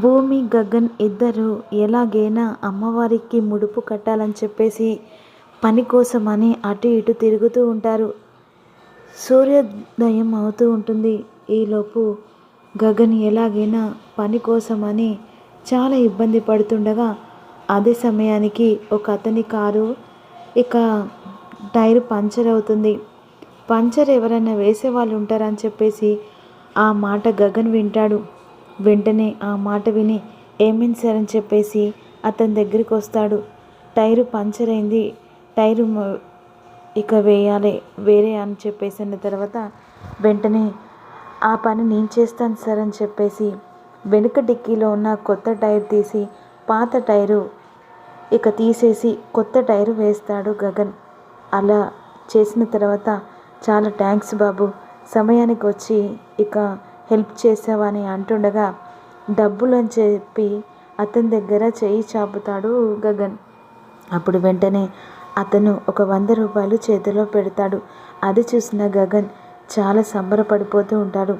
భూమి గగన్ ఇద్దరు ఎలాగైనా అమ్మవారికి ముడుపు కట్టాలని చెప్పేసి పని కోసమని అటు ఇటు తిరుగుతూ ఉంటారు. సూర్యోదయం అవుతూ ఉంటుంది. ఈలోపు గగన్ ఎలాగైనా పని కోసమని చాలా ఇబ్బంది పడుతుండగా అదే సమయానికి ఒక అతని కారు ఇక టైర్ పంచర్ అవుతుంది. పంచర్ ఎవరైనా వేసే వాళ్ళు ఉంటారని చెప్పేసి ఆ మాట గగన్ వింటాడు. వెంటనే ఆ మాట విని ఏమైంది సార్ అని చెప్పేసి అతని దగ్గరికి వస్తాడు. టైరు పంచర్ అయింది టైరు ఇక వేయాలి వేరే అని చెప్పేసి అన్న తర్వాత వెంటనే ఆ పని నేను చేస్తాను సార్ అని చెప్పేసి వెనుక డిక్కీలో ఉన్న కొత్త టైర్ తీసి పాత టైరు ఇక తీసేసి కొత్త టైరు వేస్తాడు గగన్. అలా చేసిన తర్వాత చాలా థ్యాంక్స్ బాబు. సమయానికి వచ్చి ఇక హెల్ప్ చేసావని అంటుండగా డబ్బులు అని చెప్పి అతని దగ్గర చేయి చాపుతాడు గగన్. అప్పుడు వెంటనే అతను ఒక వంద రూపాయలు చేతిలో పెడతాడు. అది చూసిన గగన్ చాలా సంబరపడిపోతూ ఉంటాడు.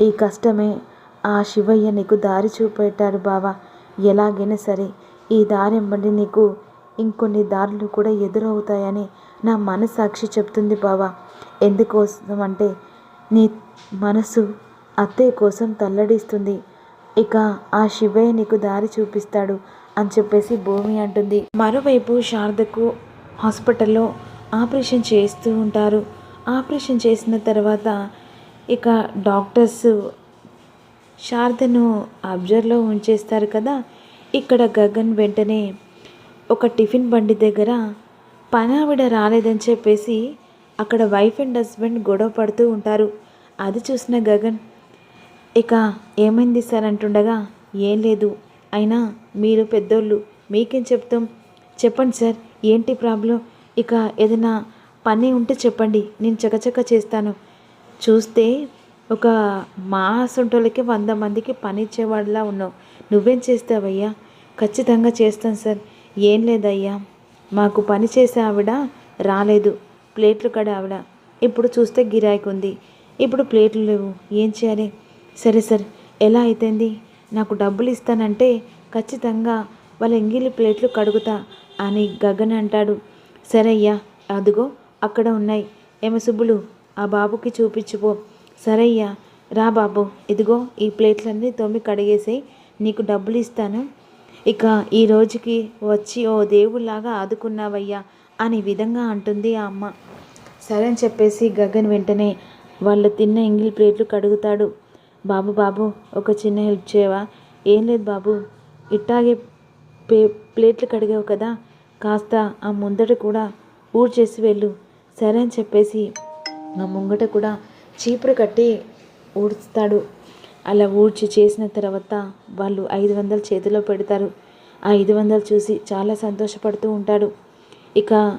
ఈ కష్టమే ఆ శివయ్య నీకు దారి చూపెట్టాడు బావా. ఎలాగైనా సరే ఈ దారి ఇవ్వండి నీకు ఇంకొన్ని దారులు కూడా ఎదురవుతాయని నా మనసాక్షి చెప్తుంది బావా. ఎందుకోసం అంటే నీ మనసు అత్తయ్య కోసం తల్లడిస్తుంది. ఇక ఆ శివయ్య నీకు దారి చూపిస్తాడు అని చెప్పేసి భూమి అంటుంది. మరోవైపు శారదకు హాస్పిటల్లో ఆపరేషన్ చేస్తూ ఉంటారు. ఆపరేషన్ చేసిన తర్వాత ఇక డాక్టర్స్ శారదను అబ్జర్వ్లో ఉంచేస్తారు కదా. ఇక్కడ గగన్ వెంటనే ఒక టిఫిన్ బండి దగ్గర పనావిడ రాలేదని చెప్పేసి అక్కడ వైఫ్ అండ్ హస్బెండ్ గొడవ పడుతూ ఉంటారు. అది చూసిన గగన్ ఇక ఏమైంది సార్ అంటుండగా ఏం లేదు. అయినా మీరు పెద్దోళ్ళు మీకేం చెప్తాం? చెప్పండి సార్ ఏంటి ప్రాబ్లం? ఇక ఏదైనా పని ఉంటే చెప్పండి నేను చకచక చేస్తాను. చూస్తే ఒక మా సొంటోళ్ళకి వంద మందికి పని ఇచ్చేవాడిలా ఉన్నావు. నువ్వేం చేస్తావయ్యా? ఖచ్చితంగా చేస్తాను సార్. ఏం లేదయ్యా. మాకు పని చేసే ఆవిడ రాలేదు. ప్లేట్లు కడ ఆవిడ. ఇప్పుడు చూస్తే గిరాకీ ఉంది ఇప్పుడు ప్లేట్లు లేవు. ఏం చేయాలి? సరే సార్. ఎలా అయితేంది? నాకు డబ్బులు ఇస్తానంటే ఖచ్చితంగా వాళ్ళ ఎంగిలి ప్లేట్లు కడుగుతా అని గగన్ అంటాడు. సరే అయ్యా అదిగో అక్కడ ఉన్నాయి. ఏమ సుబ్బులు ఆ బాబుకి చూపించుపో సరే అయ్యా రా బాబు. ఇదిగో ఈ ప్లేట్లన్నీ తోమి కడిగేసాయి. నీకు డబ్బులు ఇస్తాను. ఇక ఈ రోజుకి వచ్చి ఓ దేవుళ్ళలాగా ఆదుకున్నావయ్యా అని విధంగా అంటుంది ఆ అమ్మ. సరే అని చెప్పేసి గగన్ వెంటనే వాళ్ళు తిన్న ఎంగిల్ ప్లేట్లు కడుగుతాడు. బాబు బాబు ఒక చిన్న హెల్ప్ చేయవా? ఏం లేదు బాబు. ఇట్టాగే పే ప్లేట్లు కడిగావు కదా. కాస్త ఆ ముందట కూడా ఊడ్చేసి వెళ్ళు. సరే అని చెప్పేసి ఆ ముంగట కూడా చీపురు కట్టి ఊడుస్తాడు. అలా ఊడ్చి చేసిన తర్వాత వాళ్ళు ఐదు వందలు చేతిలో పెడతారు. ఆ ఐదు వందలు చూసి చాలా సంతోషపడుతూ ఉంటాడు. ఇక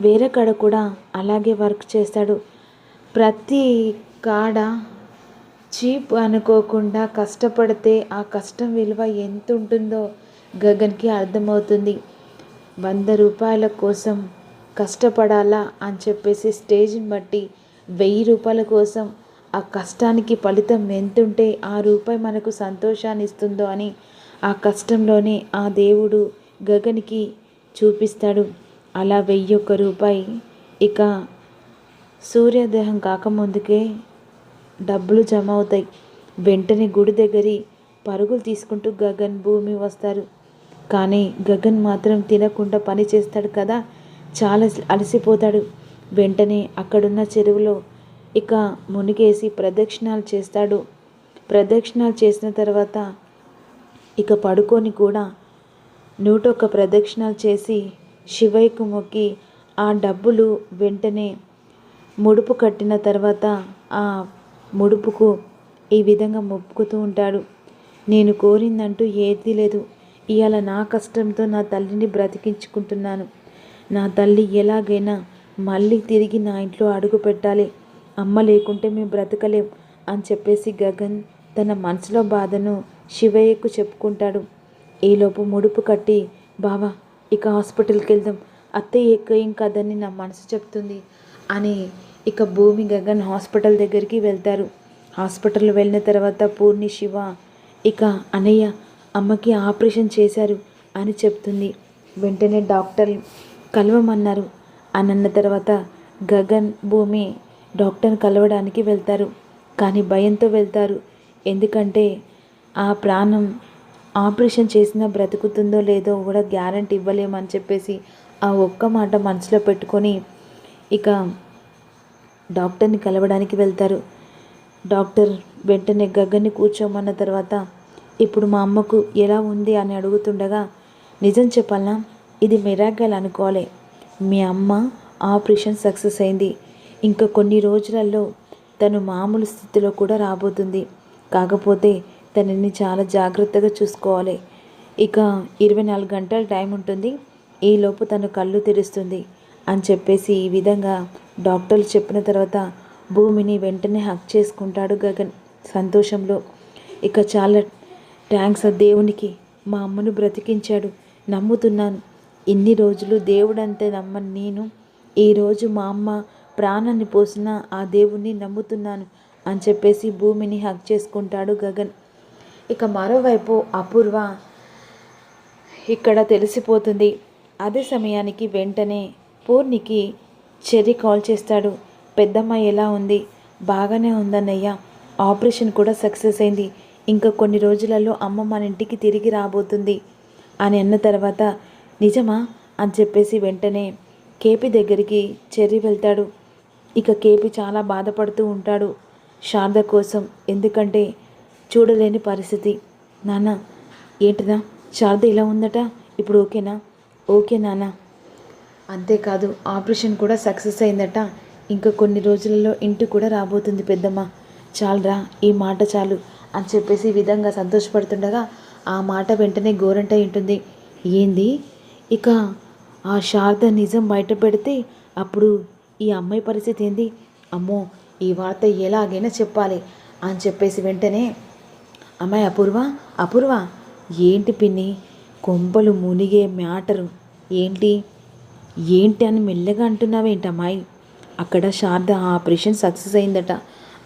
వేరే కాడ కూడా అలాగే వర్క్ చేస్తాడు. ప్రతి కాడ చీప్ అనుకోకుండా కష్టపడితే ఆ కష్టం విలువ ఎంత ఉంటుందో గగన్కి అర్థమవుతుంది. వంద రూపాయల కోసం కష్టపడాలా అని చెప్పేసి స్టేజ్ని బట్టి వెయ్యి రూపాయల కోసం ఆ కష్టానికి ఫలితం ఎంతుంటే ఆ రూపాయి మనకు సంతోషాన్ని ఇస్తుందో అని ఆ కష్టంలోనే ఆ దేవుడు గగన్కి చూపిస్తాడు. అలా వెయ్యి ఒక్క రూపాయి. ఇక సూర్యోదయం కాకముందుకే డబ్బులు జమ అవుతాయి వెంటనే గుడి దగ్గరి పరుగులు తీసుకుంటూ గగన్ భూమి వస్తారు. కానీ గగన్ మాత్రం తినకుండా పని చేస్తాడు కదా? చాలా అలసిపోతాడు. వెంటనే అక్కడున్న చెరువులో ఇక మునిగేసి ప్రదక్షిణాలు చేస్తాడు. ప్రదక్షిణాలు చేసిన తర్వాత ఇక పడుకొని కూడా నూటొక్క ప్రదక్షిణాలు చేసి శివయ్యకు మొక్కి ఆ డబ్బులు వెంటనే ముడుపు కట్టిన తర్వాత ఆ ముడుపుకు ఈ విధంగా మొక్కుతూ ఉంటాడు. నేను కోరిందంటూ ఏదీ లేదు. ఇవాళ నా కష్టంతో నా తల్లిని బ్రతికించుకుంటున్నాను. నా తల్లి ఎలాగైనా మళ్ళీ తిరిగి నా ఇంట్లో అడుగు పెట్టాలి. అమ్మ లేకుంటే మేము బ్రతకలేం అని చెప్పేసి గగన్ తన మనసులో బాధను శివయ్యకు చెప్పుకుంటాడు. ఈలోపు ముడుపు కట్టి బావా ఇక హాస్పిటల్కి వెళ్దాం అత్తయ్య ఎక్కువ ఏం కాదని నా మనసు చెప్తుంది అని ఇక భూమి గగన్ హాస్పిటల్ దగ్గరికి వెళ్తారు. హాస్పిటల్ వెళ్ళిన తర్వాత పూర్ణి శివ ఇక అన్నయ్య అమ్మకి ఆపరేషన్ చేశారు అని చెప్తుంది. వెంటనే డాక్టర్ కలవమన్నారు. అని అన్న తర్వాత గగన్ భూమి డాక్టర్ని కలవడానికి వెళ్తారు. కానీ భయంతో వెళ్తారు. ఎందుకంటే ఆ ప్రాణం ఆపరేషన్ చేసినా బ్రతుకుతుందో లేదో కూడా గ్యారంటీ ఇవ్వలేమని చెప్పేసి ఆ ఒక్క మాట మనసులో పెట్టుకొని ఇక డాక్టర్ని కలవడానికి వెళ్తారు. డాక్టర్ వెంటనే గగ్గని కూర్చోమన్న తర్వాత ఇప్పుడు మా అమ్మకు ఎలా ఉంది? అని అడుగుతుండగా నిజం చెప్పాలా ఇది మిరాగల్ అనుకోవాలి మీ అమ్మ ఆపరేషన్ సక్సెస్ అయింది. ఇంకా కొన్ని రోజులలో తను మామూలు స్థితిలో కూడా రాబోతుంది. కాకపోతే తనని చాలా జాగ్రత్తగా చూసుకోవాలి. ఇక ఇరవై నాలుగు గంటల టైం ఉంటుంది. ఈలోపు తను కళ్ళు తెరుస్తుంది అని చెప్పేసి ఈ విధంగా డాక్టర్లు చెప్పిన తర్వాత భూమిని వెంటనే హక్ చేసుకుంటాడు గగన్ సంతోషంలో. ఇక చాలా థ్యాంక్స్ ఆ దేవునికి. మా అమ్మను బ్రతికించాడు. నమ్ముతున్నాను. ఇన్ని రోజులు దేవుడంతే నమ్మని నేను. ఈరోజు మా అమ్మ ప్రాణాన్ని పోసిన ఆ దేవుణ్ణి నమ్ముతున్నాను అని చెప్పేసి భూమిని హక్ చేసుకుంటాడు గగన్. ఇక మరోవైపు అపూర్వ ఇక్కడ తెలిసిపోతుంది. అదే సమయానికి వెంటనే పూర్ణికి చెర్రీ కాల్ చేస్తాడు. పెద్దమ్మ ఎలా ఉంది? బాగానే ఉందన్నయ్య. ఆపరేషన్ కూడా సక్సెస్ అయింది. ఇంకా కొన్ని రోజులలో అమ్మ మన ఇంటికి తిరిగి రాబోతుంది అని అన్న తర్వాత నిజమా? అని చెప్పేసి వెంటనే కేపీ దగ్గరికి చెర్రి వెళ్తాడు. ఇక కేపీ చాలా బాధపడుతూ ఉంటాడు శారద కోసం. ఎందుకంటే చూడలేని పరిస్థితి. నాన్న ఏంటిదా? శారద ఇలా ఉందట? ఇప్పుడు ఓకేనా? ఓకే నాన్న. అంతేకాదు ఆపరేషన్ కూడా సక్సెస్ అయిందట. ఇంకా కొన్ని రోజులలో ఇంటి కూడా రాబోతుంది పెద్దమ్మ. చాలరా ఈ మాట చాలు అని చెప్పేసి విధంగా సంతోషపడుతుండగా ఆ మాట వెంటనే గోరంట ఉంటుంది. ఏంది? ఇక ఆ శారద నిజం బయట పెడితే అప్పుడు ఈ అమ్మాయి పరిస్థితి ఏంది? అమ్మో ఈ వార్త ఎలాగైనా చెప్పాలి అని చెప్పేసి వెంటనే అమ్మాయి అపూర్వ అపూర్వ ఏంటి పిన్ని? కొంపలు మునిగే మ్యాటరు. ఏంటి? ఏంటి అని మెల్లగా అంటున్నావేంటమ్మాయి? అక్కడ శారద ఆపరేషన్ సక్సెస్ అయిందట.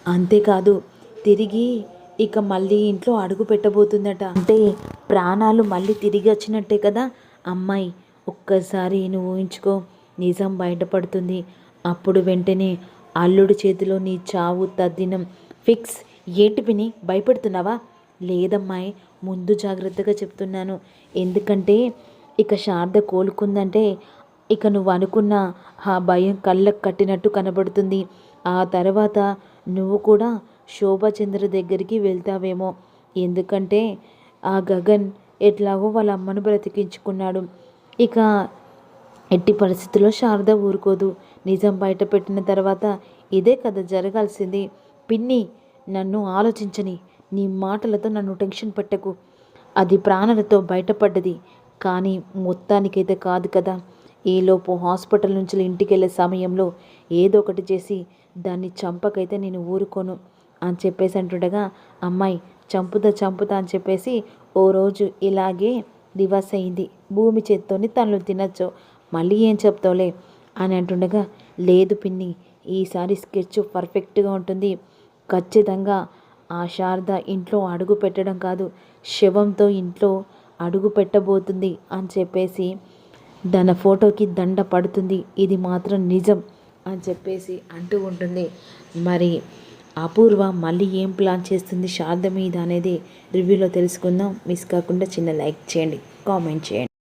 అంతేకాదు తిరిగి ఇక మళ్ళీ ఇంట్లో అడుగు పెట్టబోతుందట. అంటే ప్రాణాలు మళ్ళీ తిరిగి వచ్చినట్టే కదా? అమ్మాయి ఒక్కసారి నువ్వు ఊహించుకో. నిజం బయటపడుతుంది. అప్పుడు వెంటనే అల్లుడి చేతిలో నీ చావు తద్దినం. ఫిక్స్ ఏంటి పిని భయపడుతున్నావా? లేదమ్మాయి ముందు జాగ్రత్తగా చెప్తున్నాను. ఎందుకంటే ఇక శారద కోలుకుందంటే ఇక నువ్వు అనుకున్న ఆ భయం కళ్ళకు కట్టినట్టు కనబడుతుంది. ఆ తర్వాత నువ్వు కూడా శోభచంద్ర దగ్గరికి వెళ్తావేమో. ఎందుకంటే ఆ గగన్ ఎట్లాగో వాళ్ళ అమ్మను బ్రతికించుకున్నాడు. ఇక ఎట్టి పరిస్థితుల్లో శారద ఊరుకోదు. నిజం బయట పెట్టిన తర్వాత ఇదే కదా జరగాల్సింది. పిన్ని నన్ను ఆలోచించని నీ మాటలతో నన్ను టెన్షన్ పెట్టకు. అది ప్రాణాలతో బయటపడ్డది. కానీ మొత్తానికైతే కాదు కదా. ఈలోపు హాస్పిటల్ నుంచి ఇంటికి వెళ్ళే సమయంలో ఏదో ఒకటి చేసి దాన్ని చంపకైతే నేను ఊరుకోను అని చెప్పేసి అంటుండగా అమ్మాయి చంపుతా చంపుతా అని చెప్పేసి ఓ రోజు ఇలాగే దివాస్ అయింది. భూమి చేత్తోని తనలు తినచ్చు. మళ్ళీ ఏం చెప్తావులే అని అంటుండగా లేదు పిన్ని ఈసారి స్కెచ్ పర్ఫెక్ట్గా ఉంటుంది. ఖచ్చితంగా ఆ శారద ఇంట్లో అడుగు పెట్టడం కాదు శవంతో ఇంట్లో అడుగు పెట్టబోతుంది అని చెప్పేసి తన ఫోటోకి దండ పడుతుంది. ఇది మాత్రం నిజం అని చెప్పేసి అంటూ ఉంటుంది. మరి అపూర్వ మళ్ళీ ఏం ప్లాన్ చేస్తుంది? శారద మీద అనేది రివ్యూలో తెలుసుకుందాం. మిస్ కాకుండా చిన్న లైక్ చేయండి. కామెంట్ చేయండి.